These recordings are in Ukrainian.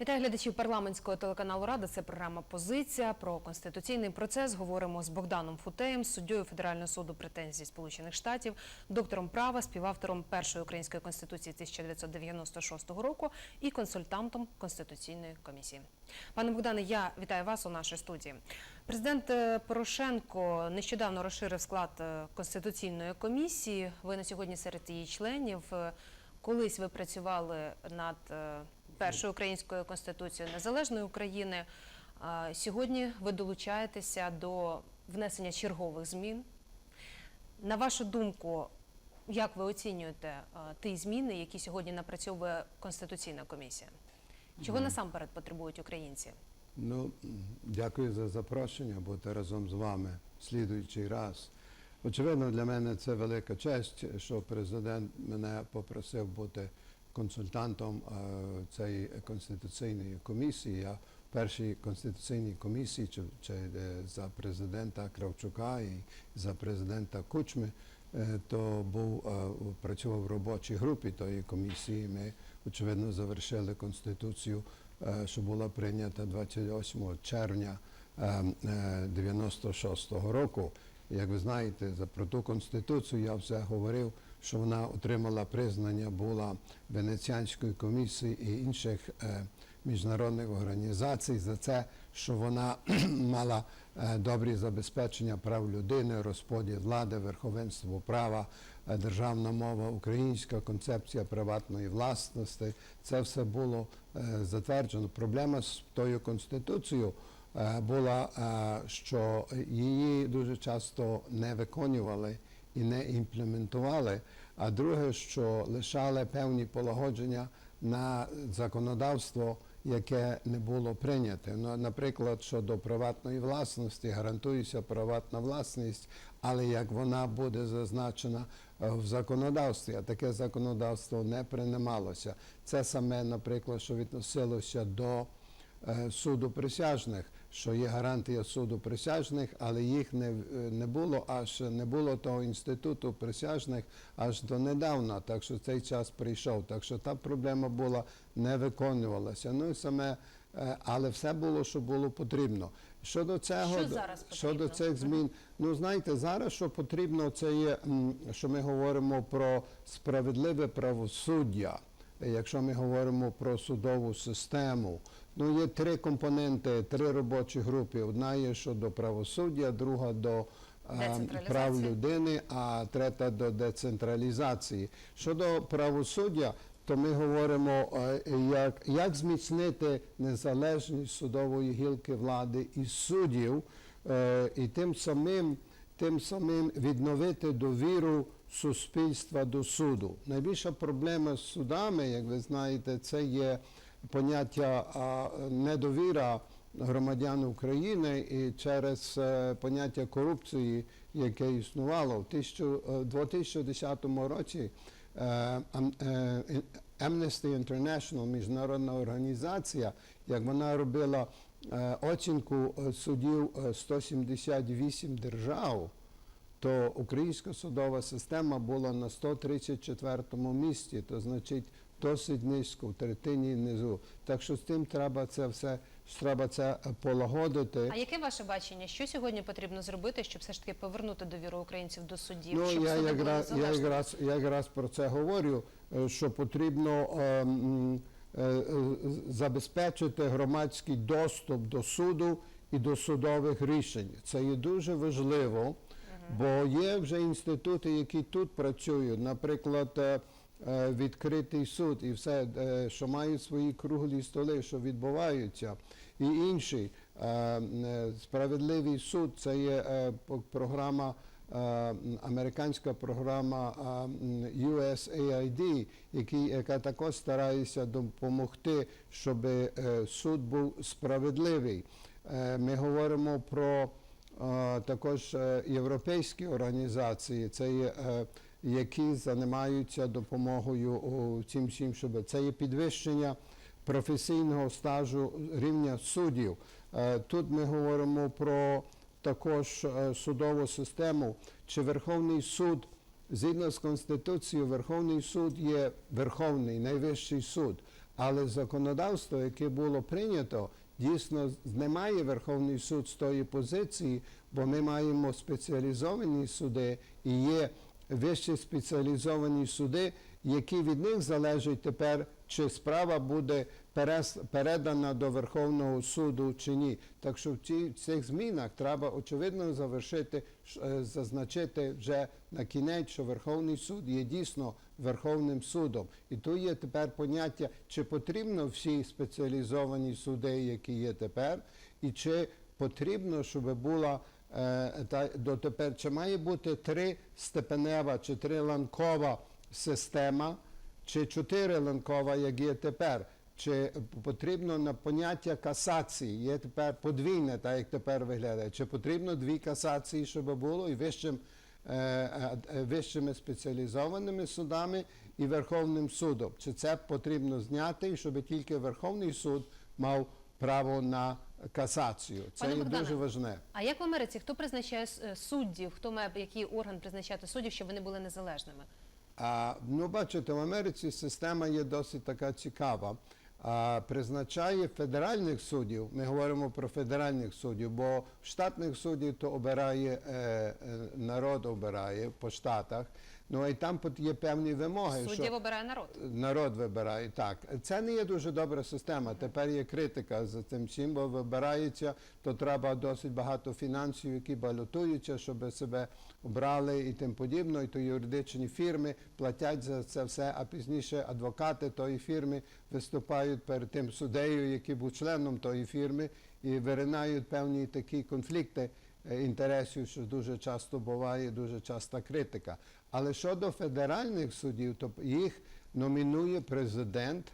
Вітаю глядачів парламентського телеканалу Рада. Це програма Позиція про конституційний процес. Говоримо з Богданом Футеєм, суддєю Федерального суду претензій Сполучених Штатів, доктором права, співавтором першої української конституції 1996 року і консультантом конституційної комісії. Пане Богдане, я вітаю вас у нашій студії. Президент е, Порошенко нещодавно розширив склад е, конституційної комісії. Ви на сьогодні серед її членів. Е, Колись ви працювали над першою українською конституцією незалежної України. Сьогодні ви долучаєтеся до внесення чергових змін. На вашу думку, як ви оцінюєте ті зміни, які сьогодні напрацьовує Конституційна комісія? Чого насамперед потребують українці? Ну, дякую за запрошення бути разом з вами слідуючий раз. Очевидно, для мене це велика честь, що президент мене попросив бути консультантом е, цієї конституційної комісії. Я першій конституційній комісії чи, чи е, за президента Кравчука і за президента Кучми, е, то був працював в робочій групі тої комісії. Ми очевидно завершили конституцію, що була прийнята 28 червня е, е, 96-го року. Як ви знаєте, за про ту конституцію я вже говорив, що вона отримала признання була Венеціанської комісії і інших е, міжнародних організацій за це, що вона мала е, добрі забезпечення прав людини, розподіл влади, верховенство права, е, державна мова, українська концепція приватної власності. Це все було затверджено. Проблема з тою конституцією була, що її дуже часто не виконували і не імплементували. А друге, що лишали певні полагодження на законодавство, яке не було прийняте. Ну, наприклад, щодо приватної власності, гарантується приватна власність, але як вона буде зазначена е, в законодавстві, а таке законодавство не приймалося. Це саме, наприклад, що відносилося до е, суду присяжних, що є гарантія суду присяжних, але їх не, е, не було аж не було того інституту присяжних аж до недавна. Так що цей час прийшов. Так що та проблема була не виконувалася. Ну і саме, е, але все було, що було потрібно. Щодо цього Що зараз щодо цих змін, ну знаєте, зараз що потрібно, це є, що ми говоримо про справедливе правосуддя. Якщо ми говоримо про судову систему, ну є три компоненти, три робочі групи. Одна є щодо правосуддя, друга до е, прав людини, а третя до децентралізації. Щодо правосуддя, то ми говоримо, е, як, як зміцнити незалежність судової гілки влади і суддів, е, і тим самим, тим самим відновити довіру суспільства до суду. Найбільша проблема з судами, як ви знаєте, це є поняття недовіра громадян України і через е, поняття корупції, яке існувало в тисячу- е, 2010 році. е, Amnesty International, міжнародна організація, як вона робила оцінку судів е, 178 держав, то українська судова система була на 134 місці, то значить досить низько, в третині низу. Так що з тим треба це все треба це полагодити. А яке ваше бачення? Що сьогодні потрібно зробити, щоб все ж таки повернути довіру українців до суддів? Ну, щоб я якраз, я, якраз, я якраз про це говорю, е, що потрібно е, е, е, забезпечити громадський доступ до суду і до судових рішень. Це є дуже важливо, бо є вже інститути, які тут працюють, наприклад, е, відкритий суд і все, е, що мають свої круглі столи, що відбуваються, і інші. Е, е, Справедливий суд це є е, програма. е, Американська програма е, USAID, яка також старається допомогти, щоб е, суд був справедливий. Е, Ми говоримо про е, також е, європейські організації, це є, е, які займаються допомогою цим всім, щоб це є підвищення професійного стажу рівня суддів. Е, Тут ми говоримо про також е, судову систему, чи Верховний суд Згідно з Конституцією, Верховний суд є Верховний, найвищий суд. Але законодавство, яке було прийнято, дійсно знімає Верховний суд з тої позиції, бо ми маємо спеціалізовані суди і є вище спеціалізовані суди, які від них залежить тепер, чи справа буде передана до Верховного суду чи ні. Так що в цих змінах треба очевидно завершити, е, зазначити вже на кінець, що Верховний суд є дійсно Верховним судом. І тут є тепер поняття, чи потрібно всі спеціалізовані суди, які є тепер, і чи потрібно, щоб була та дотепер, чи має бути три степенева чи триланкова система, чи чотириланкова, як є тепер. Чи потрібно на поняття касації, є тепер подвійне, так як тепер виглядає. Чи потрібно дві касації, щоб було і вищим, е, е, е, вищими спеціалізованими судами і Верховним судом? Чи це потрібно зняти, і щоб тільки Верховний суд мав право на касацію? Це Пане є Богдане, дуже важне. А як в Америці хто призначає е, суддів? Хто має який орган призначати суддів, щоб вони були незалежними? А, ну, бачите, в Америці система є досить така цікава. А, призначає федеральних суддів, ми говоримо про федеральних суддів, бо штатних суддів то обирає е, е, народ обирає по штатах. Ну і там є певні вимоги. Суддів обирає народ. Народ вибирає так. Це не є дуже добра система. Тепер є критика за цим всім, бо вибирається, то треба досить багато фінансів, які балотуються, щоб себе обрали і тим подібно. І то юридичні фірми платять за це все, а пізніше адвокати тої фірми виступають перед тим суддею, який був членом тої фірми, і виринають певні такі конфлікти інтересів, що дуже часто буває, дуже часта критика. Але щодо федеральних суддів, то їх номінує президент,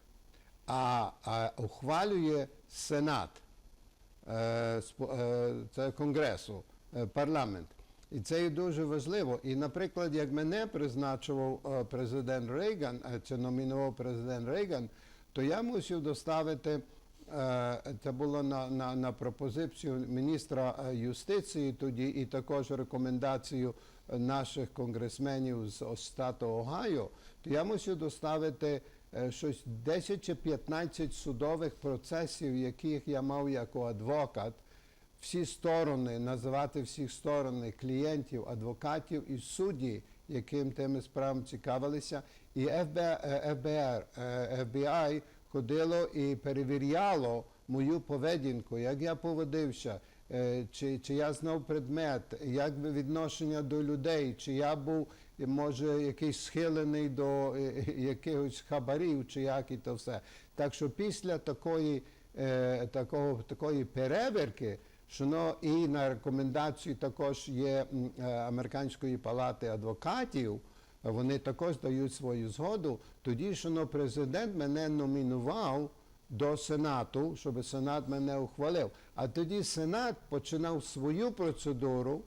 а, а ухвалює Сенат е, е, це Конгресу, е, парламент. І це є дуже важливо. І, наприклад, як мене призначував е, президент Рейган, е, чи номінував президент Рейган, то я мусив доставити. Е, Це було на, на, на пропозицію міністра е, юстиції тоді, і також рекомендацію наших конгресменів з о- штату Огайо, то я мусив доставити е, щось 10 чи 15 судових процесів, яких я мав як адвокат, всі сторони, називати всі сторони клієнтів, адвокатів і судді, яким тими справами цікавилися. І ФБ, ФБР, е, FBI ходило і перевіряло мою поведінку, як я поводився, е, чи, чи я знав предмет, як відношення до людей, чи я був, може, якийсь схилений до е, якихось хабарів, чи як і то все. Так що після такої, е, такого, такої перевірки, що ну, і на рекомендацію також є Американської палати адвокатів, вони також дають свою згоду. Тоді що ну, президент мене номінував до Сенату, щоб Сенат мене ухвалив. А тоді Сенат починав свою процедуру.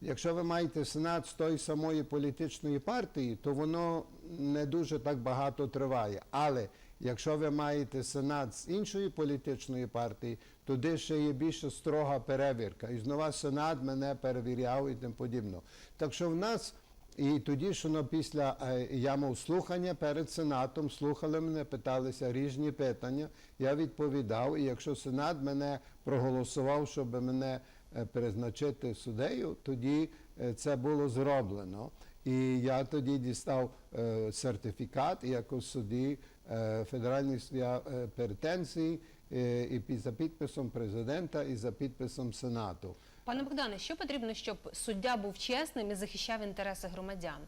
Якщо ви маєте сенат з тої самої політичної партії, то воно не дуже так багато триває. Але якщо ви маєте сенат з іншої політичної партії, туди ще є більше строга перевірка. І знову сенат мене перевіряв і тим подібно. Так що в нас і тоді, що ну, після е, я мав слухання перед сенатом, слухали мене, питалися різні питання. Я відповідав, і якщо сенат мене проголосував, щоб мене е, призначити суддею, тоді е, це було зроблено. І я тоді дістав сертифікат як у суді федеральних суддя е, і за підписом президента і за підписом сенату. Пане Богдане, що потрібно, щоб суддя був чесним і захищав інтереси громадян?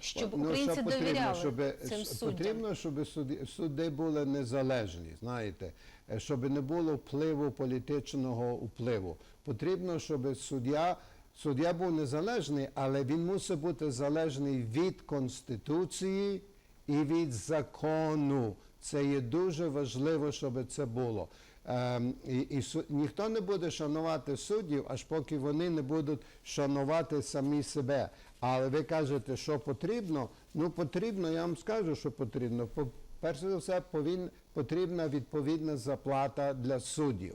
Щоб Ну, українці що потрібно, довіряли щоб, цим суддям? Потрібно, щоб суди, суди були незалежні, знаєте, е, щоб не було впливу політичного впливу. Потрібно, щоб суддя, суддя був незалежний, але він мусить бути залежний від Конституції і від закону. Це є дуже важливо, щоб це було. Ем, і, і ніхто не буде шанувати суддів, аж поки вони не будуть шанувати самі себе. Але ви кажете, що потрібно? Ну потрібно, я вам скажу, що потрібно. По- Перш за все, потрібна відповідна заплата для суддів.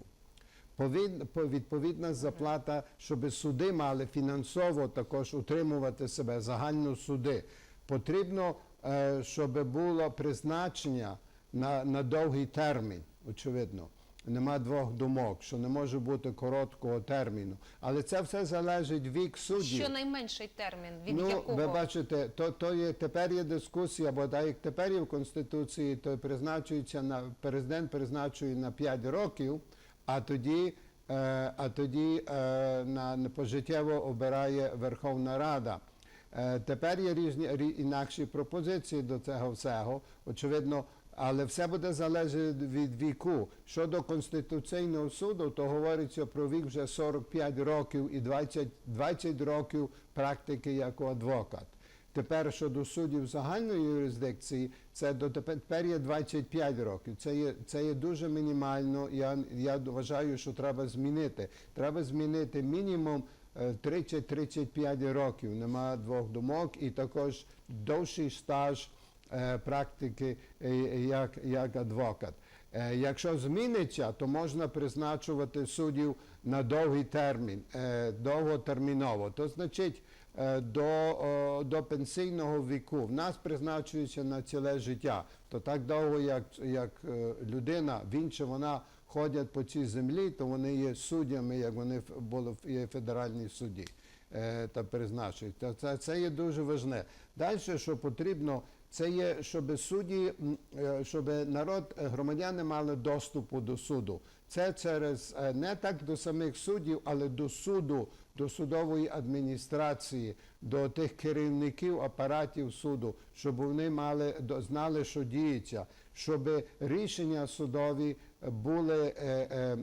Повід, відповідна заплата, щоб суди мали фінансово також утримувати себе, загально суди. Потрібно, е, щоб було призначення на, на довгий термін, очевидно. Нема двох думок, що не може бути короткого терміну. Але це все залежить вік суддів. Що найменший термін? Від ну, якого? ви бачите, то, то є тепер є дискусія, бо так як тепер є в Конституції, то призначується на президент призначує на 5 років, а тоді, е, а тоді е, на, на пожиттєво обирає Верховна Рада. Е, тепер є різні рі- інакші пропозиції до цього всього. Очевидно, але все буде залежати від віку. Щодо Конституційного суду, то говориться про вік вже 45 років і 20, 20 років практики як адвокат. Тепер щодо суддів загальної юрисдикції, це до тепер є 25 років. Це є, це є дуже мінімально. Я, я вважаю, що треба змінити. Треба змінити мінімум е, 30-35 років. Нема двох думок, і також довший стаж е, практики е, як, як адвокат. Е, Якщо зміниться, то можна призначувати суддів на довгий термін, е, довготерміново. То значить е, до, до пенсійного віку. В нас призначується на ціле життя. То так довго, як, як е, людина, він чи вона ходять по цій землі, то вони є суддями, як вони були в федеральній суді е, та призначують. Це, це є дуже важне. Далі, що потрібно, це є, щоб судді, е, щоб народ, е, громадяни мали доступу до суду. Це через е, не так до самих суддів, але до суду, до судової адміністрації, до тих керівників апаратів суду, щоб вони мали знали, що діється, щоб рішення судові були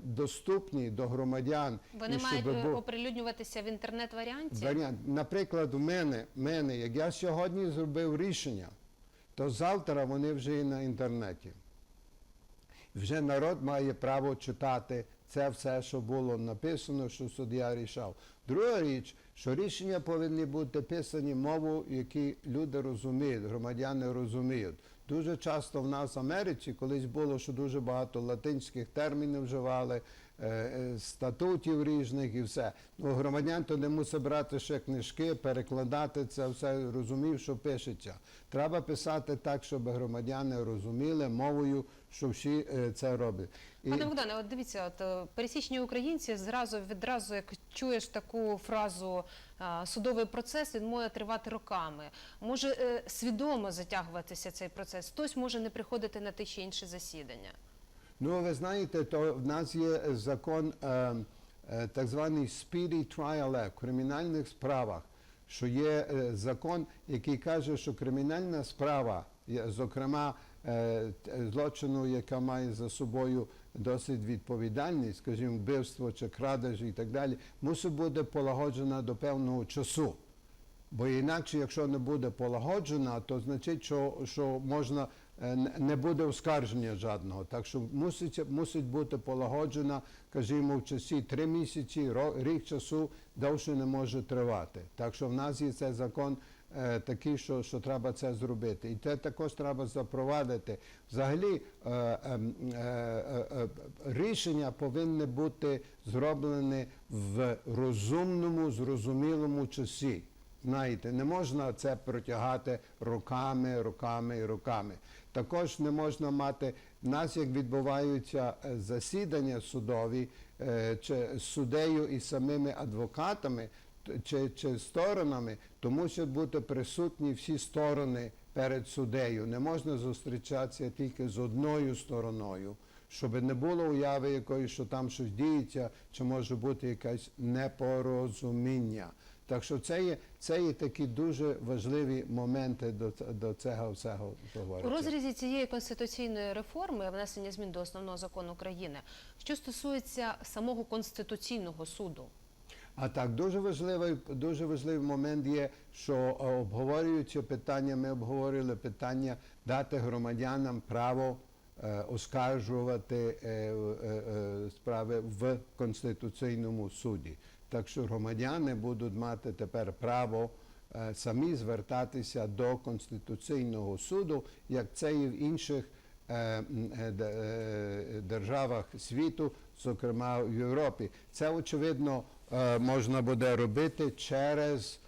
доступні до громадян. Вони мають бу- оприлюднюватися в інтернет-варіанті? Варіант. Наприклад, у мене, мене, як я сьогодні зробив рішення, то завтра вони вже є на інтернеті. Вже народ має право читати це все, що було написано, що суддя рішав. Друга річ, що рішення повинні бути писані мовою, яку люди розуміють, громадяни розуміють. Дуже часто в нас в Америці колись було, що дуже багато латинських термінів вживали, статутів різних і все. Ну, громадян то не мусить брати ще книжки, перекладати це все, розумів, що пишеться. Треба писати так, щоб громадяни розуміли мовою, що всі е, це роблять. І Пане Богдане, от дивіться, от е, пересічні українці зразу відразу, як чуєш таку фразу судовий процес, він може тривати роками. Може е, свідомо затягуватися цей процес. Хтось може не приходити на те чи інше засідання. Ну, ви знаєте, то в нас є закон, е, е, так званий Speedy Trial в кримінальних справах, що є е, закон, який каже, що кримінальна справа, зокрема е, злочину, яка має за собою досить відповідальність, скажімо, вбивство чи крадеж і так далі, мусить бути полагоджена до певного часу. Бо інакше, якщо не буде полагоджена, то значить, що, що можна е, не буде оскарження жодного. Так що мусить, мусить бути полагоджена, кажімо, в часі три місяці, рік часу довше не може тривати. Так що в нас є цей закон е, такий, що, що треба це зробити. І це також треба запровадити. Взагалі е, е, е, е, е, рішення повинні бути зроблені в розумному, зрозумілому часі. Знаєте, не можна це протягати роками, роками і роками. Також не можна мати в нас, як відбуваються е, засідання судові е, чи з суддею і самими адвокатами чи, чи сторонами, то мусять бути присутні всі сторони перед суддею. Не можна зустрічатися тільки з одною стороною. Щоб не було уяви якоїсь, що там щось діється, чи може бути якесь непорозуміння. Так що це є, це є такі дуже важливі моменти до, до цього всього що У розрізі цієї конституційної реформи внесення змін до основного закону України, що стосується самого конституційного суду. А так, дуже важливий, дуже важливий момент є, що е, обговорюючи питання, ми обговорили питання дати громадянам право е, оскаржувати е, справи в Конституційному суді. Так що громадяни будуть мати тепер право е, самі звертатися до Конституційного суду, як це і в інших е, е, державах світу, зокрема в Європі. Це очевидно можна буде робити через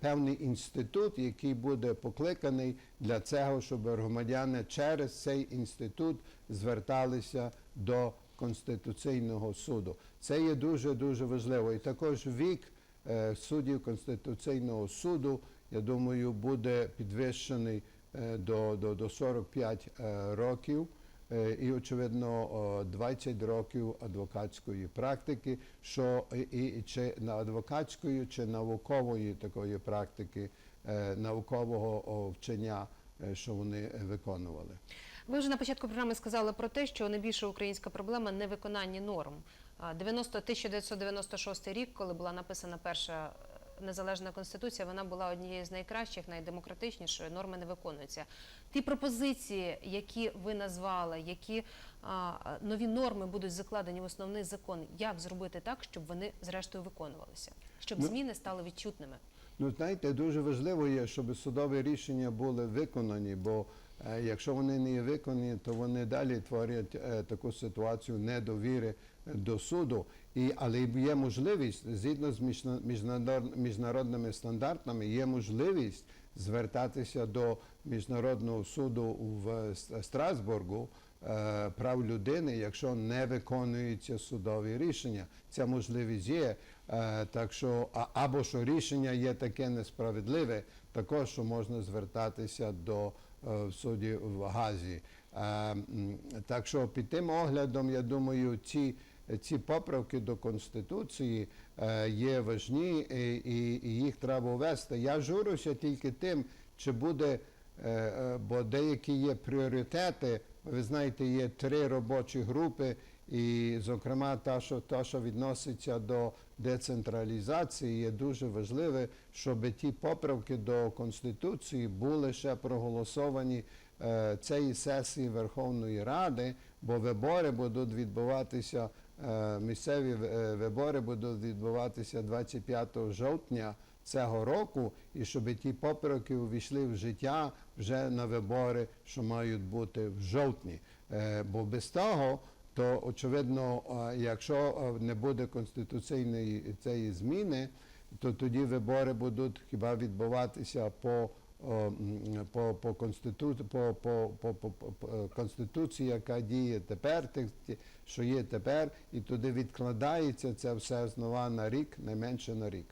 певний інститут, який буде покликаний для цього, щоб громадяни через цей інститут зверталися до Конституційного суду. Це є дуже дуже важливо. І також вік е, суддів Конституційного суду, я думаю, буде підвищений е, до, до, до 45 е, років. І, очевидно, о, 20 років адвокатської практики, що і, і чи на адвокатської, чи наукової такої практики, наукового вчення, що вони виконували. Ви вже на початку програми сказали про те, що найбільша українська проблема невиконання норм. А, 90, 1996 рік, коли була написана перша е, незалежна конституція, вона була однією з найкращих, найдемократичнішою. Норми не виконуються. Ті пропозиції, які ви назвали, які а, нові норми будуть закладені в основний закон, як зробити так, щоб вони зрештою виконувалися, щоб Ну, зміни стали відчутними? Ну, знаєте, дуже важливо є, щоб судові рішення були виконані, бо е, якщо вони не виконані, то вони далі творять е, таку ситуацію недовіри е, до суду. І, але є можливість, згідно з міжна- міжнародними стандартами, є можливість звертатися до Міжнародного суду в Страсбургу е, прав людини, якщо не виконуються судові рішення. Ця можливість є. Е, Так що або що рішення є таке несправедливе, також що можна звертатися до е, суді в Газі. Е, Так що під тим оглядом, я думаю, ці, ці поправки до Конституції е, є важні і, їх треба ввести. Я журюся тільки тим, чи буде, е, бо деякі є пріоритети. Ви знаєте, є три робочі групи, і, зокрема, та, що, що відноситься до децентралізації, є дуже важливе, щоб ті поправки до Конституції були ще проголосовані е, цієї сесії Верховної Ради, бо вибори будуть відбуватися, е, місцеві е, вибори будуть відбуватися 25 жовтня цього року, і щоб ті поправки увійшли в життя вже на вибори, що мають бути в жовтні. Е, Бо без того, то очевидно, е, якщо е, не буде конституційної цієї зміни, то тоді вибори будуть хіба відбуватися по, о, по, по, конститу... по, по, по, по, по, е, конституції, яка діє тепер, що є тепер, і туди відкладається це все знову на рік, найменше на рік.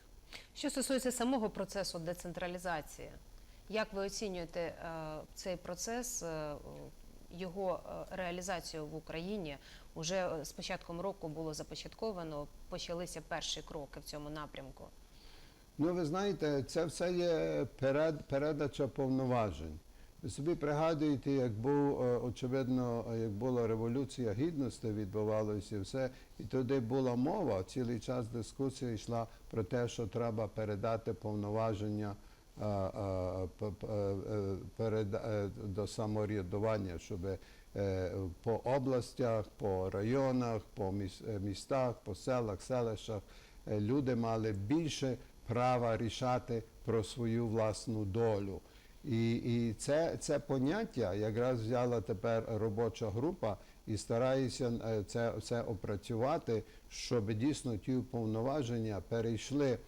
Що стосується самого процесу децентралізації, як ви оцінюєте е, цей процес, е, його е, реалізацію в Україні? Уже е, з початком року було започатковано, почалися перші кроки в цьому напрямку. Ну, ви знаєте, це все є перед, передача повноважень. Ви собі пригадуєте, як був, е, очевидно, як була революція гідності, відбувалося все, і туди була мова, цілий час дискусія йшла про те, що треба передати повноваження е, е, до самоврядування, щоб е, по областях, по районах, по міс- містах, по селах, селищах люди мали більше права рішати про свою власну долю. І, і це, це поняття якраз взяла тепер робоча група і старається е, це, це опрацювати, щоб дійсно ті повноваження перейшли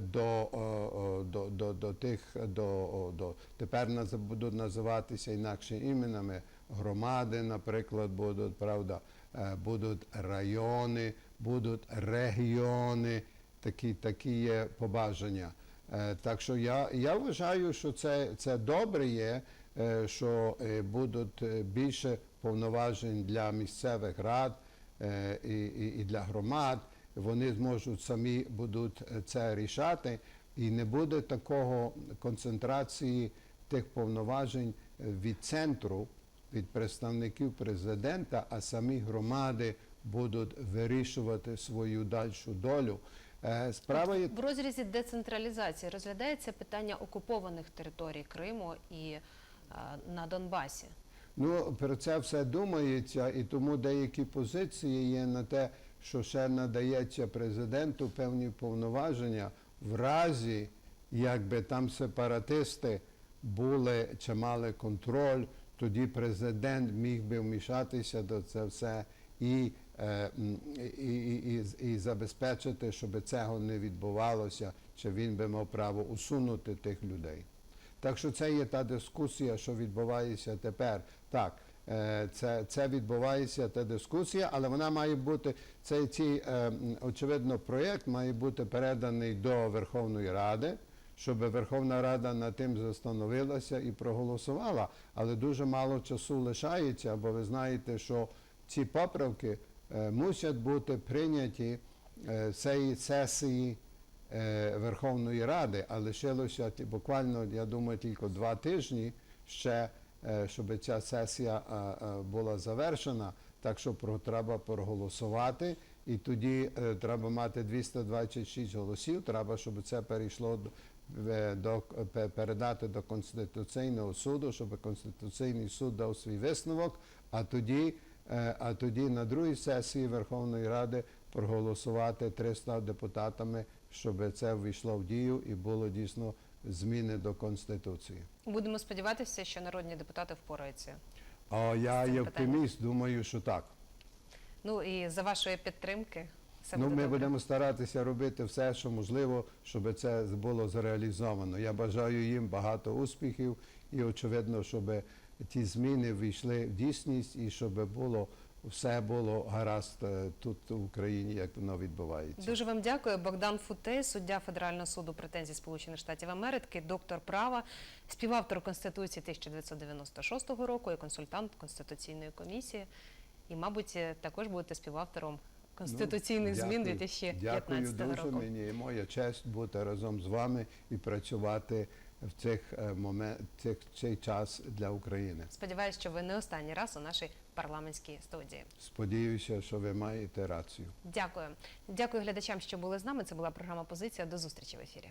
до, о, о, до, до, до тих, до, до тепер будуть називатися інакше іменами громади, наприклад, будуть правда, е, будуть райони, будуть регіони, такі, такі є побажання. Е, Так що я, я вважаю, що це, це добре є, е, що е, будуть е, більше повноважень для місцевих рад е, і, і, і для громад. Вони зможуть самі будуть е, це рішати, і не буде такого концентрації тих повноважень е, від центру, від представників президента, а самі громади будуть вирішувати свою дальшу долю. Е, Справа є В розрізі децентралізації розглядається питання окупованих територій Криму і на Донбасі. Ну, про це все думається, і тому деякі позиції є на те, що ще надається президенту певні повноваження в разі, якби там сепаратисти були чи мали контроль, тоді президент міг би вмішатися до це все і е, і, і, і, і забезпечити, щоб цього не відбувалося, чи він би мав право усунути тих людей. Так що це є та дискусія, що відбувається тепер. Так, це, це відбувається та дискусія, але вона має бути цей ці, е, очевидно, проєкт має бути переданий до Верховної Ради, щоб Верховна Рада над тим застановилася і проголосувала. Але дуже мало часу лишається, бо ви знаєте, що ці поправки е, мусять бути прийняті е, цієї сесії е, Верховної Ради, а лишилося буквально, я думаю, тільки два тижні ще, е, щоб ця сесія е, е, була завершена. Так що треба проголосувати, і тоді е, треба мати 226 голосів. Треба, щоб це перейшло до, передати до Конституційного суду, щоб Конституційний суд дав свій висновок. А тоді, е, а тоді на другій сесії Верховної Ради проголосувати 300 депутатами, щоб це ввійшло в дію і було дійсно зміни до Конституції. Будемо сподіватися, що народні депутати впораються. А я є оптиміст, думаю, що так. Ну і за вашої підтримки все ну, буде ми добре. будемо старатися робити все, що можливо, щоб це було зреалізовано. Я бажаю їм багато успіхів і очевидно, щоб ті зміни війшли в дійсність і щоб було все було гаразд е, тут в Україні, як воно відбувається. Дуже вам дякую. Богдан Футей, суддя Федерального суду претензій Сполучених Штатів Америки, доктор права, співавтор Конституції 1996 року і консультант Конституційної комісії. І, мабуть, е, також будете співавтором конституційних Ну, змін дякую. 2015 Дякую дуже. року. Мені моя честь бути разом з вами і працювати в цих е, момент, цих цей час для України. Сподіваюсь, що ви не останній раз у нашій парламентській студії. Сподіваюся, що ви маєте рацію. Дякую. Дякую глядачам, що були з нами. Це була програма Позиція. До зустрічі в ефірі.